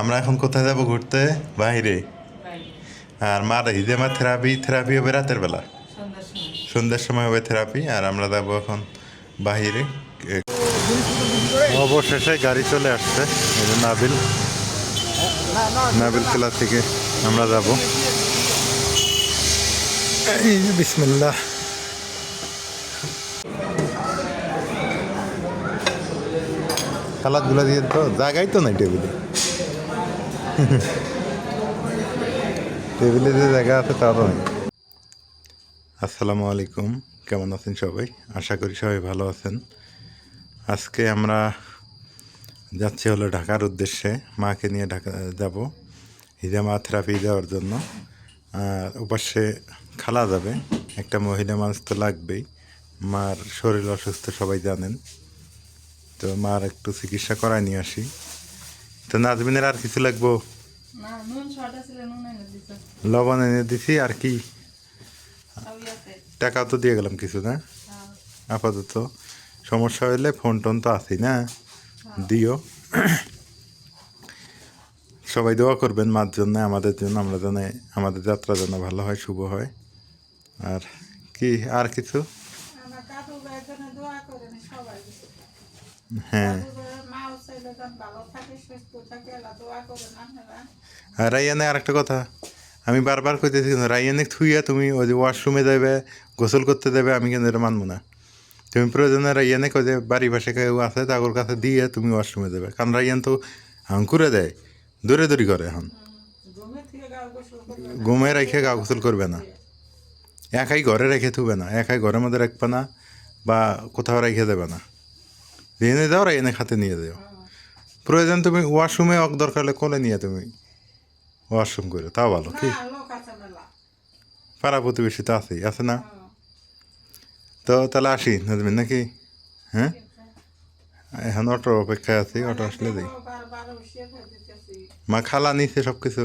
আমরা এখন কোথায় যাব ঘুরতে? বাইরে। আর মা মার হিদেমা থেরাপি থেরাপি হবে রাতের বেলা? সন্ধ্যার সময়। হবে থেরাপি আর আমরা যাব এখন বাহিরে অবশেষে গাড়ি চলে আসছে নাবিল। নাবিল কেলা থেকে আমরা যাব। এই যে বিসমিল্লাহ। খেলাধুলা দিয়ে তো জায়গাই তো নাই টেবিলে। টেবিলে যে জায়গা আছে তারও নেই। আসসালামু আলাইকুম। কেমন আছেন সবাই? আশা করি সবাই ভালো আছেন। আজকে আমরা যাচ্ছি হলো ঢাকার উদ্দেশ্যে। মাকে নিয়ে ঢাকা যাব। হিজামা থেরাপি দেওয়ার জন্য। আর ওপাশে খালা যাবে। একটা মহিলা মানুষ তো লাগবেই। মার শরীর অসুস্থ, সবাই জানেন। তো মার একটু চিকিৎসা করায় নিয়ে আসি। তো নাজমিনের আর কিছু লাগবো? লবণ এনে দিছি আর কি? টাকা তো দিয়ে গেলাম কিছু না? হ্যাঁ। আপাতত। সমস্যা হইলে ফোন টোন তো আছেই না? দিও। সবাই দোয়া করবেন মার জন্য আমাদের জন্য আমরা যেন আমাদের যাত্রা যেন ভালো হয় শুভ হয়। আর কি আর কিছু? হ্যাঁ। আর রাইয়ানে আর একটা কথা, আমি বারবার কইতেছি কিন্তু রাইয়ানে থুইয়া তুমি ওই যে ওয়াশরুমে যাবে গোসল করতে দেবে আমি কিন্তু এটা মানবো না। তুমি প্রয়োজনে রাইয়ানে যে বাড়ি পাশে কেউ আছে তাগর কাছে দিয়ে তুমি ওয়াশরুমে দেবে কারণ রাইয়ান তো হাঙ্কুরে দেয় দৌড়ে দৌড়ি করে এখন। ঘুমে রেখে গা গোসল করবে না। একাই ঘরে রেখে থুবে না, একাই ঘরের মধ্যে রাখবে না বা কোথাও রেখে দেবে না। এনে দাও আর এনে খাতে নিয়ে যাও প্রয়োজন তুমি ওয়াশরুমে অক দরকার হলে কোলে নিয়ে তুমি ওয়াশরুম করে তাও ভালো কি? না লোক আছে মেলা। পাড়া প্রতিবেশী তো আছেই আছে না। তো তাহলে আসি নাজমিন নাকি? হ্যাঁ? এখন অটোর অপেক্ষায় আছি অটো আসলে দিই। মা খালা নিছে সব কিছু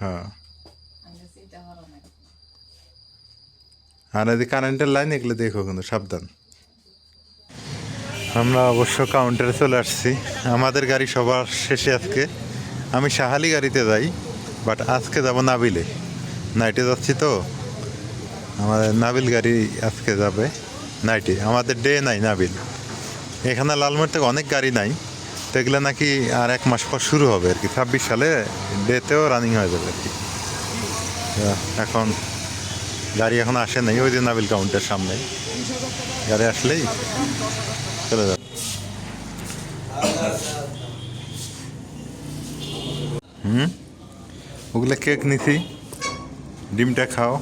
হ্যাঁ। আর এই কারেন্টের লাইন এগুলো দেখো কিন্তু সাবধান। আমরা অবশ্য কাউন্টারে চলে আসছি। আমাদের গাড়ি সবার শেষে আজকে। আমি সাহালি গাড়িতে যাই বাট আজকে যাব নাবিলে। নাইটে যাচ্ছি তো। আমাদের নাবিল গাড়ি আজকে যাবে নাইটে আমাদের ডে নাই নাবিল। এখানে লালমোড় থেকে অনেক গাড়ি নাই। তো এগুলো নাকি আর এক মাস পর শুরু হবে আর কি। ছাব্বিশ সালে ডেতেও রানিং হয়ে যাবে আর কি। এখন গাড়ি এখন আসে নাই, ওই যে নাবিল কাউন্টের সামনে। গাড়ি আসলেই চলে যাবে। হুম? ওগুলো কেক নিছি। ডিমটা খাও।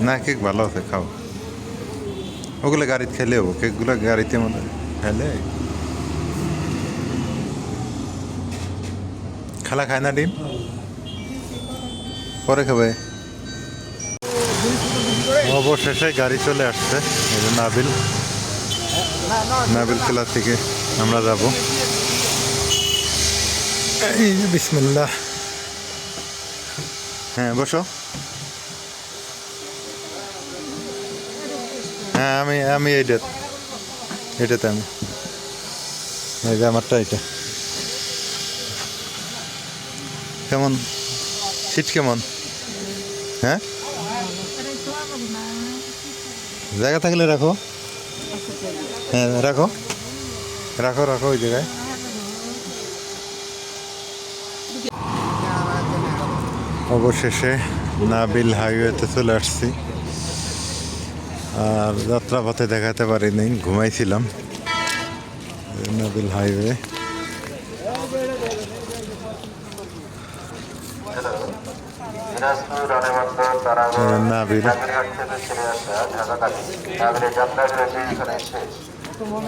না, কেক ভালো আছে, খাও। ওগুলো গাড়িতে খেলে হব। কেকগুলো গাড়িতে মনে খেলে। খালা খায় না ডিম? পরে খাবে। অবশেষে গাড়ি চলে আসছে। এই যে নাবিল। নাবিল কেলা থেকে আমরা যাব। এই যে বিসমিল্লাহ। হ্যাঁ বসো। হ্যাঁ আমি আমি এইটা এটাতে আমি। এই যে আমারটা এটা কেমন? সিট কেমন? হ্যাঁ? জায়গা থাকলে রাখো। হ্যাঁ রাখো। রাখো রাখো ওই জায়গায়। অবশেষে নাবিল হাইওয়েতে চলে আসছি। আর যাত্রাপথে দেখাতে পারিনি, ঘুমাইছিলাম। নাবিল হাইওয়ে দিনাজপুর রানীবন্দর তারাগঞ্জ নাবিল চাকরিহাট থেকে ছেড়ে আসা ঢাকাগামী নাবিলের যাত্রা বিরতি এখানে শেষ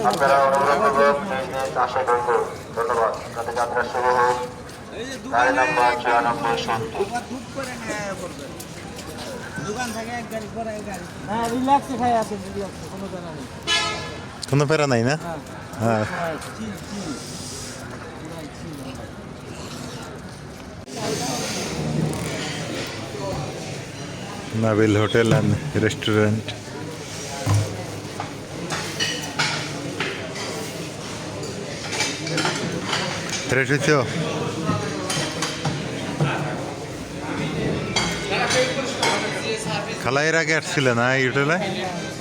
আপনারা অনুগ্রহপূর্বক নিজ নিজ আসা করুন ধন্যবাদ যাতে যাত্রা শুরু হোক গাড়ি নাম্বার চুরানব্বই সত্তর হ্যাঁ কোনো জানা নেই না হ্যাঁ Nabil hotel and restaurant fresh হয়েছ খালা আগে আসছিলে না এই হোটেলে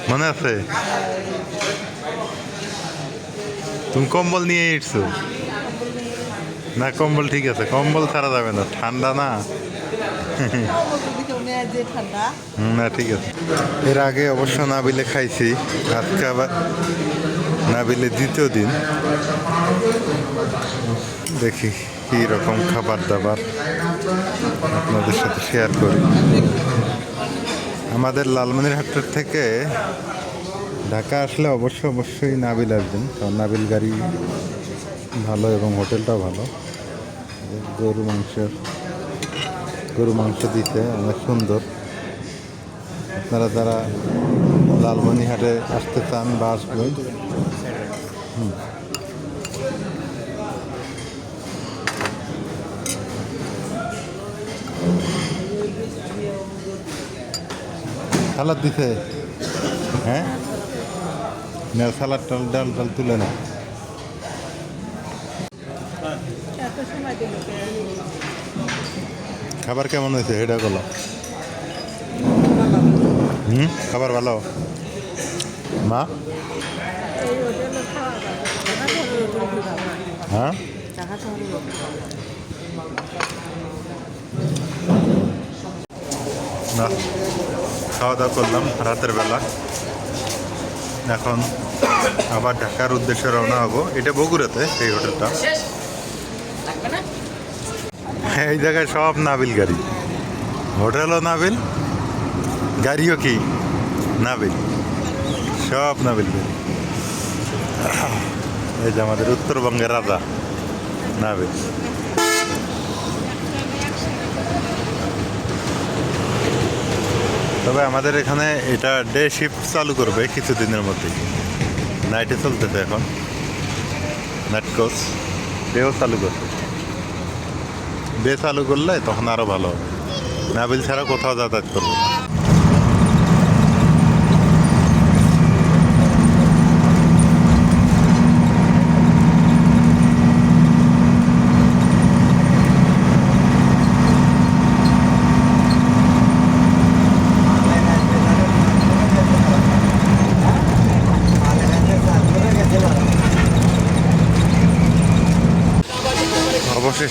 মনে আছে তুমি কম্বল নিয়ে এসছো না কম্বল ঠিক আছে কম্বল ছাড়া যাবে না ঠান্ডা না না, ঠিক আছে। এর আগে অবশ্য নাবিলে খাইছি। আজকে আবার নাবিলে দ্বিতীয় দিন। দেখি কী রকম খাবার দাবার আপনাদের সাথে শেয়ার করি। আমাদের লালমনিরহাটের থেকে ঢাকা আসলে অবশ্য, অবশ্যই নাবিল আসবেন। কারণ নাবিল গাড়ি ভালো এবং হোটেলটাও ভালো। গরু, মাংসের গরু মাংস দিতে, অনেক সুন্দর। আপনারা যারা লালমনিহাটে আসতে চান বা আসবেন, হুম। সালাদ দিছে? হ্যাঁ? সালাদ, ডাল ডাল তুলে না খাবার কেমন হয়েছে? এটা বলো। হুম? খাবার ভালো? মা? হ্যাঁ? না খাওয়া দাওয়া করলাম রাতের বেলা। এখন আবার ঢাকার উদ্দেশ্যে রওনা হব। এটা বগুড়াতে এই হোটেলটা। এই জায়গায় সব নাবিল গাড়ি। হোটেলও নাবিল, গাড়িও কি? নাবিল। সব নাবিল গাড়ি। এই যে আমাদের উত্তরবঙ্গের রাজা, নাবিল। তবে আমাদের এখানে এটা ডে শিফট চালু করবে কিছুদিনের মধ্যে। নাইটে চলতেছে এখন। নাইট কোচ ডেও চালু করবে। ডে আলু করলে তখন আরও ভালো নাবিল ছাড়া কোথাও যাতায়াত করবে।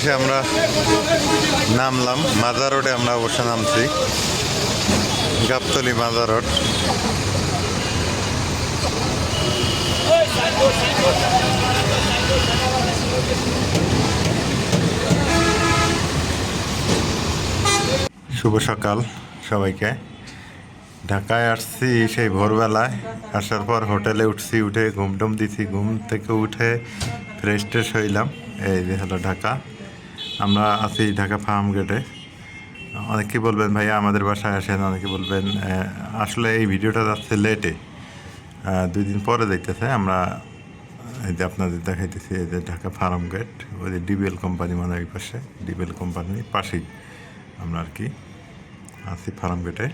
অবশেষে আমরা নামলাম। মাজার রোডে আমরা অবশ্য নামছি। গাবতলি মাজার রোড। শুভ সকাল সবাইকে। ঢাকায় আসছি সেই ভোরবেলায়। আসার পর হোটেলে উঠছি, উঠে ঘুম টুম দিছি। ঘুম থেকে উঠে ফ্রেশ ট্রেশ হইলাম। এই যে হলো ঢাকা। আমরা আছি ঢাকা ফার্ম গেটে। অনেকে বলবেন, ভাইয়া, আমাদের বাসায় আসেন। অনেকে বলবেন আসলে এই ভিডিওটা যাচ্ছে লেটে। দুই দিন পরে দেখতেছে, আমরা এই যে আপনাদের দেখাইতেছি এই যে ঢাকা ফার্ম গেট, ওই যে ডিবিএল কোম্পানি মানে ওই পাশে, ডিবিএল কোম্পানির পাশেই আমরা আর কি আছি ফার্ম গেটে।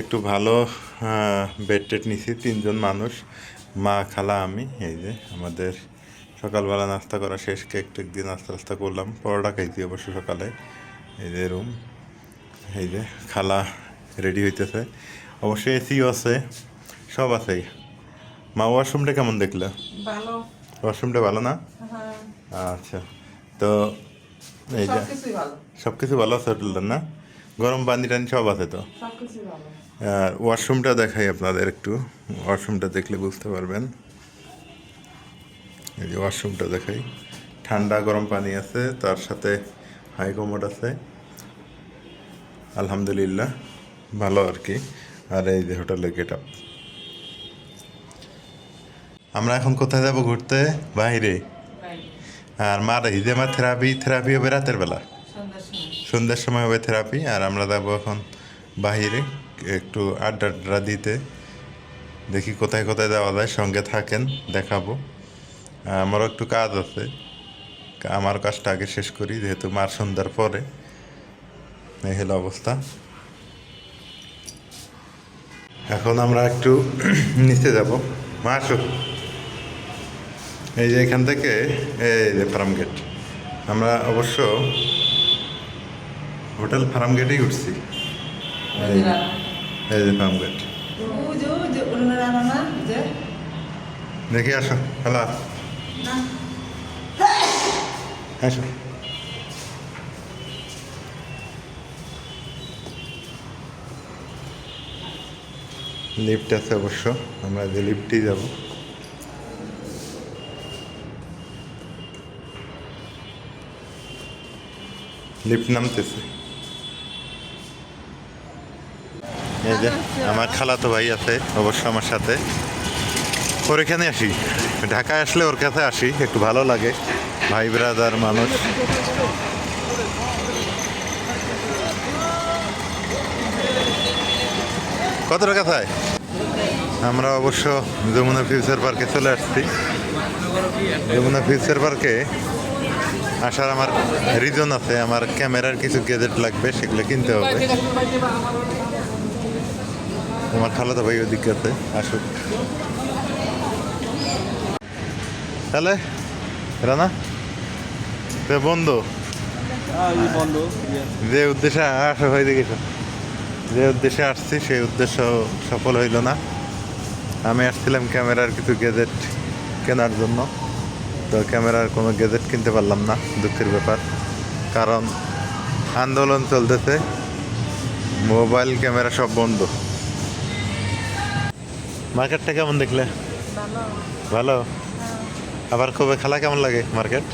একটু ভালো বেড টেড নিছি, তিনজন মানুষ, মা, খালা, আমি, এই যে আমাদের সকালবেলা নাস্তা করা শেষ কেক টেক দিয়ে নাস্তা টাস্তা করলাম। পরোটা খাইছি অবশ্য সকালে। এই যে রুম এই যে খালা রেডি হইতেছে। অবশ্যই এসিও আছে সব আছে। মা ওয়াশরুমটা কেমন দেখলে? ভালো। ওয়াশরুমটা ভালো না? হ্যাঁ। আচ্ছা তো এই যে সব কিছু ভালো আছে হোটেলটার না? গরম পানি টানি সব আছে তো? আর ওয়াশরুমটা দেখাই আপনাদের একটু। ওয়াশরুমটা দেখলে বুঝতে পারবেন। এই যে ওয়াশরুমটা দেখাই। ঠান্ডা গরম পানি আছে তার সাথে হাই কমোড আছে। আলহামদুলিল্লাহ ভালো আর কি। আর এই যে হোটেলের গেট আপ আমরা এখন কোথায় যাব ঘুরতে? বাইরে? আর মার আমার থেরাপি থেরাপি হবে রাতের বেলা? সন্ধ্যার সময়। সন্ধ্যার সময় হবে থেরাপি আর আমরা যাব এখন বাহিরে একটু আড্ডা আড্ডা দিতে। দেখি কোথায় কোথায় যাওয়া যায় সঙ্গে থাকেন দেখাবো। আমারও একটু কাজ আছে। আমার কাজটা আগে শেষ করি যেহেতু মার সন্ধ্যার পরে। এই হলো অবস্থা। এখন আমরা একটু নিচে যাব। মা আসো। এই যে এখান থেকে এই যে ফার্ম গেট। আমরা অবশ্য হোটেল ফার্ম গেটেই উঠছি। এই এই যে ফার্ম গেট। দেখি আসো হ্যালো আসো লিফট আছে অবশ্য আমরা যে লিফটেই যাব। লিফট নামতেছে। এই যে আমার খালাতো ভাই আছে অবশ্য আমার সাথে। ওর এখানে আসি। ঢাকায় আসলে ওর কাছে আসি, একটু ভালো লাগে। ভাই ব্রাদার মানুষ। কত টাকা চাই আমরা অবশ্য যমুনা ফিউচার পার্কে চলে আসছি। যমুনা ফিউচার পার্কে আসার আমার রিজন আছে, আমার ক্যামেরার কিছু গেজেট লাগবে, সেগুলো কিনতে হবে। তোমার খালাতো ভাই ওদিকে আছে, আসুক। তাহলে রানা তো বন্ধু। হ্যাঁ বন্ধ যে উদ্দেশ্যে আসা হয়ে দেখেছ যে উদ্দেশ্যে আসছি সেই উদ্দেশ্য সফল হইল না। আমি আসছিলাম ক্যামেরার কিছু গেজেট কেনার জন্য। তো ক্যামেরার কোনো গেজেট কিনতে পারলাম না দুঃখের ব্যাপার। কারণ আন্দোলন চলতেছে মোবাইল ক্যামেরা সব বন্ধ। মার্কেটটা কেমন দেখলে? ভালো? আবার কবে খেলা কেমন লাগে মার্কেট?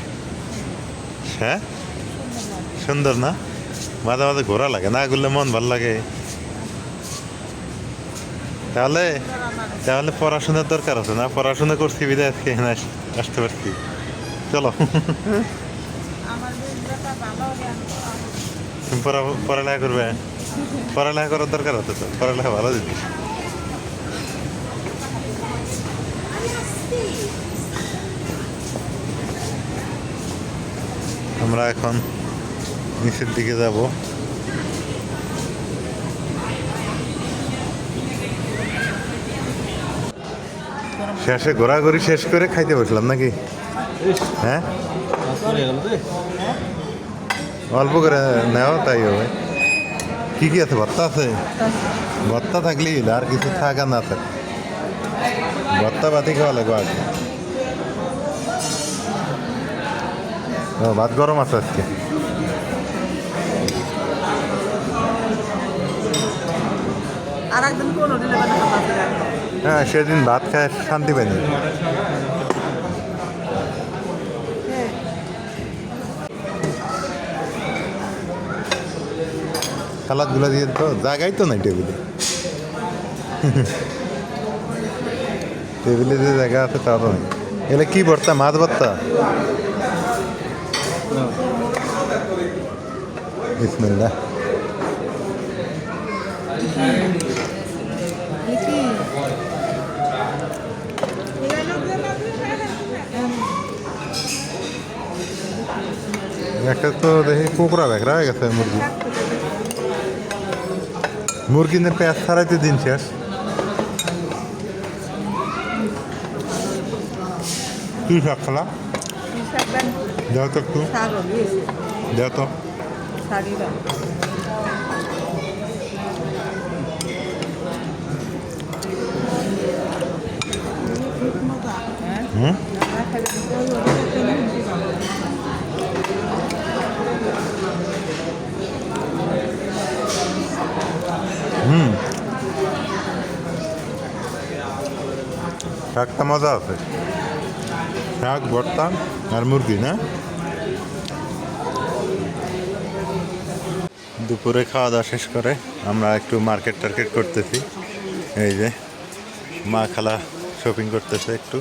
হ্যাঁ? সুন্দর না? মাঝে মাঝে ঘোরা লাগে না, ঘুরলে মন ভালো লাগে। তাহলে তাহলে পড়াশোনার দরকার আছে না? পড়াশোনা করছি, বিদায় আজকে আসতে পারছি। চলো। পড়ালেখা করবে? পড়ালেখা করার দরকার আছে তো? পড়ালেখা ভালো জিনিস। আমরা এখন নিচের দিকে যাব। শেষে ঘোরাঘুরি শেষ করে খাইতে বসলাম নাকি? হ্যাঁ? অল্প করে নেও, তাই হবে। কি কি আছে? ভত্তা আছে? ভত্তা থাকলি আর কিছু থাকা না থাক ভত্তা বাতি খাওয়া লাগবে আগে। ভাত গরম আছে আজকে। হ্যাঁ সেদিন ভাত খায় শান্তি পাইনি সালাদগুলো দিয়ে তো জায়গাই তো নাই টেবিলে। টেবিলে যে জায়গা আছে তা তো নেই। এগুলো কি ভর্তা? মাছ ভর্তা? বিসমিল্লাহ একটা তো দেখি কুকুরা বেকরা হয়ে গেছে মুরগি মুরগিদের পেঁয়াজ ছাড়াইতে দিন শেষ কি শাক খালা দাও তো একটু দাও তো হুম? হুম। শাকটা মজা আছে। শাক ভর্তা আর মুরগি না? দুপুরে খাওয়া দাওয়া শেষ করে আমরা একটু মার্কেট টার্কেট করতেছি। এই যে মা খালা শপিং করতেছে একটু।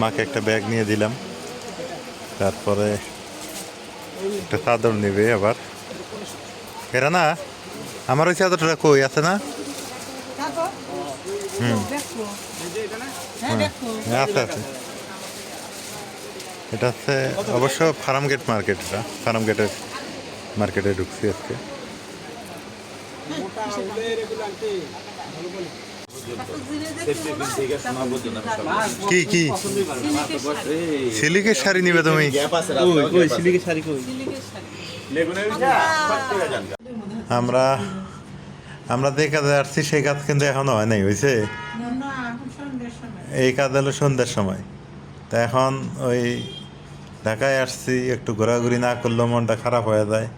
মাকে একটা ব্যাগ নিয়ে দিলাম। তারপরে একটা চাদর নেবে আবার। এরা না আমার ওই চাদরটা কই আছে না? হুম। হ্যাঁ, আছে আছে। এটা হচ্ছে অবশ্য ফার্ম গেট মার্কেট এটা ফার্ম গেটের মার্কেটে ঢুকছি আজকে। কি কি? সিলিকের শাড়ি নিবে তুমি? আমরা আমরা যে কাজে আসছি, সেই কাজ কিন্তু এখনও হয় নাই হয়েছে এই কাজ হলো সন্ধ্যার সময়। তা এখন ওই ঢাকায় আসছি, একটু ঘোরাঘুরি না করলেও মনটা খারাপ হয়ে যায়।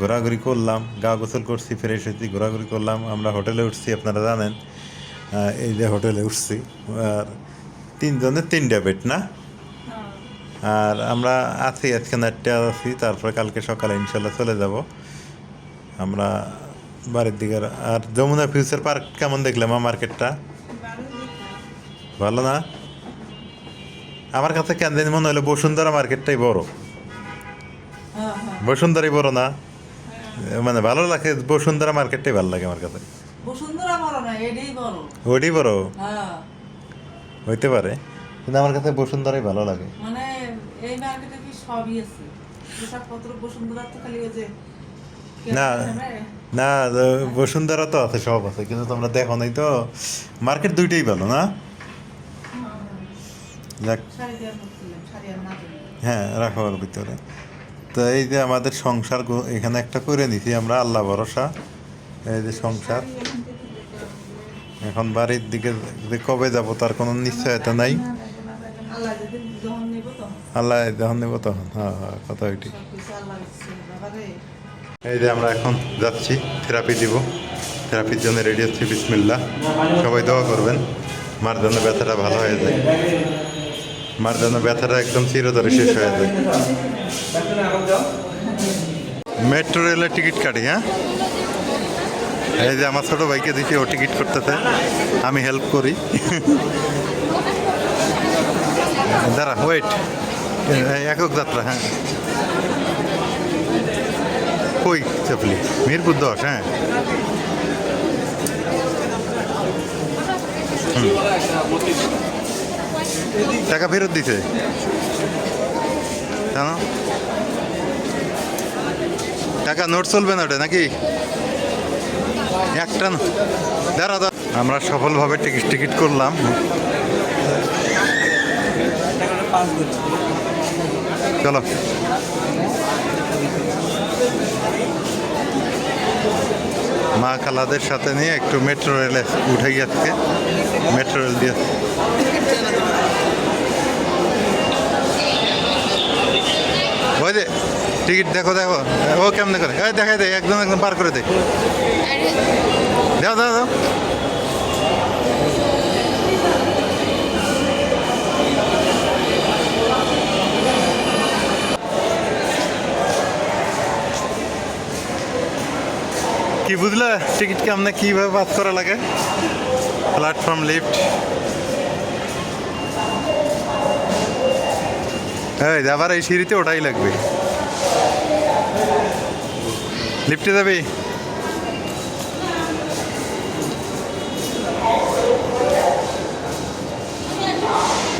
ঘোরাঘুরি করলাম গা গোসল করছি ফ্রেশ হয়েছি ঘোরাঘুরি করলাম। আমরা হোটেলে উঠছি আপনারা জানেন এই যে হোটেলে উঠছি আর তিনজনের তিনটা বেড না? আর আমরা আছি আজকে নাট্যে আছি তারপরে কালকে সকালে ইনশাল্লাহ চলে যাব। আমরা বাড়ির দিকে আর যমুনা ফিউচার পার্ক কেমন দেখলাম মার্কেটটা? ভালো না? আমার কাছে কেন জানি মনে হলো বসুন্ধরা মার্কেটটাই বড়। হ্যাঁ হ্যাঁ। বসুন্ধরাই বড় না? মানে ভালো লাগে বসুন্ধরা মার্কেটটাই ভালো লাগে আমার কাছে। বসুন্ধরা বড় না এটাই বড় ওইটাই বড় হ্যাঁ। হইতে পারে কিন্তু আমার কাছে বসুন্ধরাই ভালো লাগে। মানে এই মার্কেটে কি সবই আছে? পোশাকপত্র বসুন্ধরা তো খালি ওই যে না। না? বসুন্ধরা তো আছে সব আছে কিন্তু তোমরা দেখো নাই তো মার্কেট দুইটাই ভালো না? আর। হ্যাঁ রাখো ওর ভিতরে। তো এই যে আমাদের সংসার এখানে একটা করে নিছি আমরা, আল্লাহ ভরসা। এই যে সংসার। এখন বাড়ির দিকে যে কবে যাব তার কোনো নিশ্চয়তা নাই। আল্লাহ যখন নেব তখন। হ্যাঁ হ্যাঁ কথা ওইটি এই যে আমরা এখন যাচ্ছি, থেরাপি দিব। থেরাপির জন্য রেডি হচ্ছি বিসমিল্লা সবাই দোয়া করবেন। মার জন্য ব্যথাটা ভালো হয়ে যায়। মার জন্য ব্যথাটা একদম চিরতরে শেষ হয়ে যায়। মেট্রো রেলের টিকিট কাটি হ্যাঁ? এই যে আমার ছোটো ভাইকে দেখি, ও টিকিট করতেছে। আমি হেল্প করি। দাঁড়া ওয়েট একক যাত্রা হ্যাঁ। কই চাপলি? মিরপুর দশ হ্যাঁ। টাকা ফেরত দিছে? জানো টাকা নোট চলবে না ওটা নাকি? একটা দাঁড়া আমরা সফলভাবে টিকিট টিকিট করলাম। চলো। মা খালাদের সাথে নিয়ে একটু মেট্রো রেলে উঠে গেছে মেট্রো রেল দিয়ে। ওই যে, টিকিট দেখো দেখো। ও কেমনে করে? দেখাই দে, একদম একদম পার করে দে। দাও দাও দাও। কি বুঝলে? টিকিট কেমনে, কীভাবে পাস করা লাগে? Platform lift. এই আবার এই সিঁড়িতে ওটাই লাগবে। লিফটে যাবি?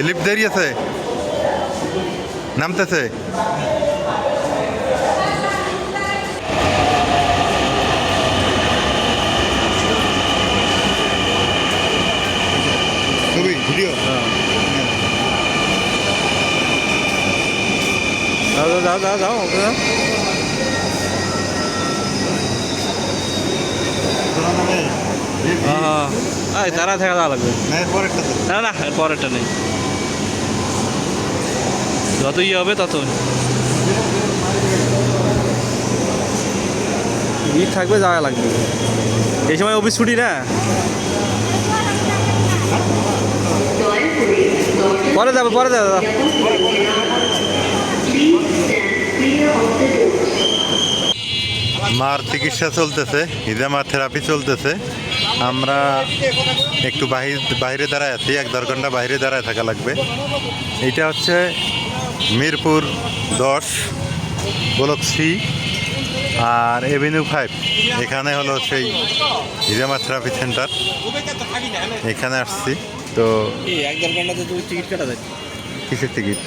লিফট দেরি আছে? নামতেছে? ছবি ভিডিও? যাও যাও যাও যাও ওকে যাও। হ্যাঁ এই তারা থাকা যাওয়া লাগবে। না না পরেরটা নেই। যত ইয়ে হবে তত ভিড় থাকবে যাওয়া লাগবে। এই সময় অফিস ছুটি না? পরে যাবে পরে যাবে। মার চিকিৎসা চলতেছে হিজামা থেরাপি চলতেছে। আমরা একটু বাহির বাইরে দাঁড়ায় আছি এক দেড় ঘণ্টা বাইরে দাঁড়ায় থাকা লাগবে। এটা হচ্ছে মিরপুর দশ ব্লক সি আর এভিনিউ ফাইভ। এখানে হলো সেই হিজামা থেরাপি সেন্টার এখানে আসছি। তো কিসের টিকিট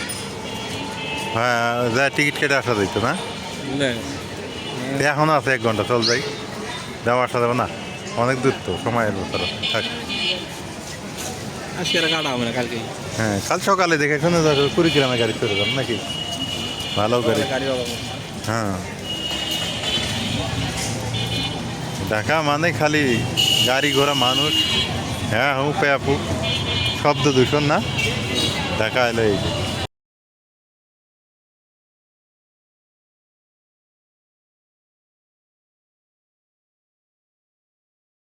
হ্যাঁ যা টিকিট কেটে আসা যাইতো না? এখনও আছে এক ঘণ্টা চল যাই। যাওয়া আসা যাবে না? অনেক দূর তো ব্যাপার। আছে থাক হ্যাঁ কাল সকালে দেখে এখানে কুড়িগ্রামে গাড়ি চলে যান নাকি? ভালো গাড়ি। হ্যাঁ। ঢাকা মানে খালি গাড়ি ঘোড়া মানুষ। হ্যাঁ হুঁ পেয়াপু। শব্দ দূষণ না? ঢাকা এলো এই।